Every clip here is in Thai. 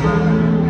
Come on.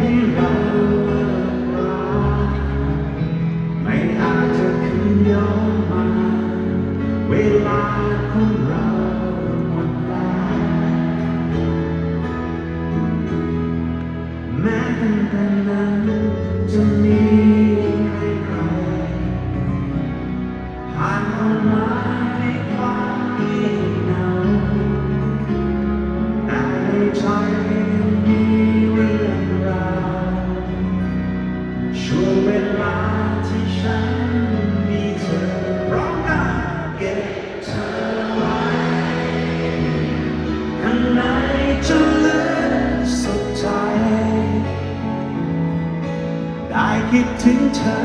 คิดถึงเธอ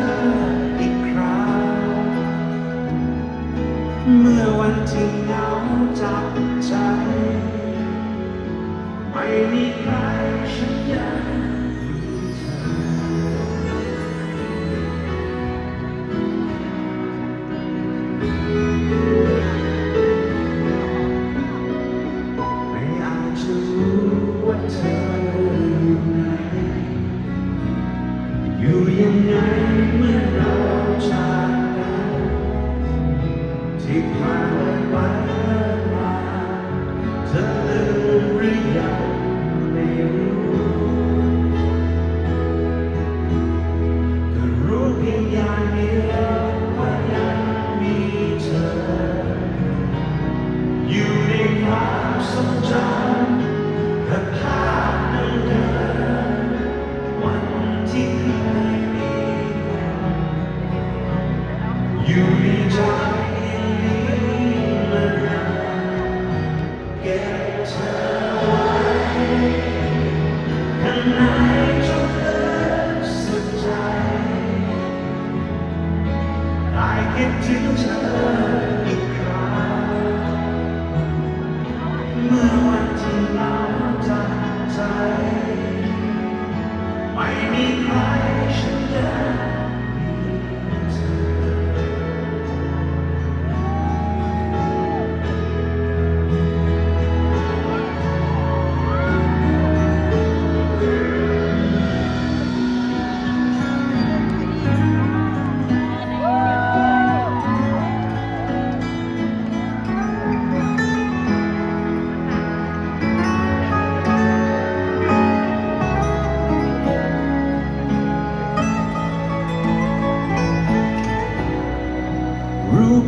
อีกคราวเมื่อวันที่เหงาจับใจ ไม่มีใครฉันยังมีเธอ ไม่อาจจะรู้ว่าเธอ อยู่ในความทรงจำกับภาพเดิมวันที่เคยมีกันอยู่ในใจนี้มานานเก็บเธอไว้ข้างในจนลึกสุดใจได้คิดถึงเธอ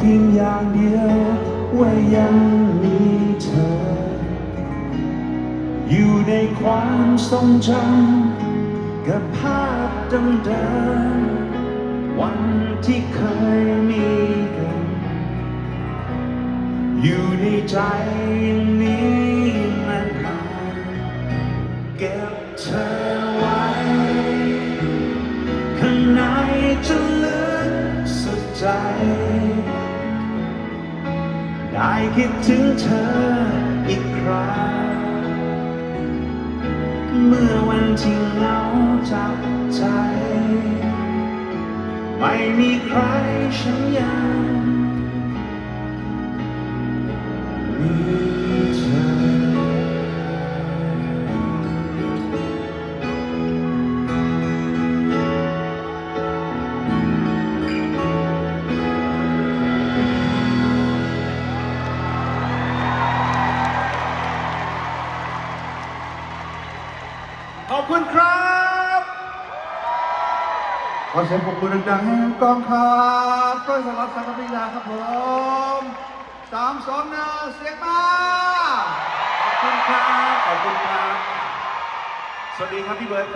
พียงอย่างเดียวว่ายังมีเธอ อยู่ในความทรงจำกับภาพเดิมๆวันที่เคยมีกัน อยู่ในใจย่างนี้มานาเก็บเธอไว้ข้างใน ได้คิดถึงเธออีกครั้ง เมื่อวันที่เหงาจับใจ ไม่มีใครฉันยัง ขอบคุณครับขอเสียงปรบมือดังๆให้กองครับด้วยสวัสดิ์สังกปิยาครับผมสามสองหนึ่งเสียงมาขอบคุณครับ ขอบคุณครับ สวัสดีครับพี่เบิร์ด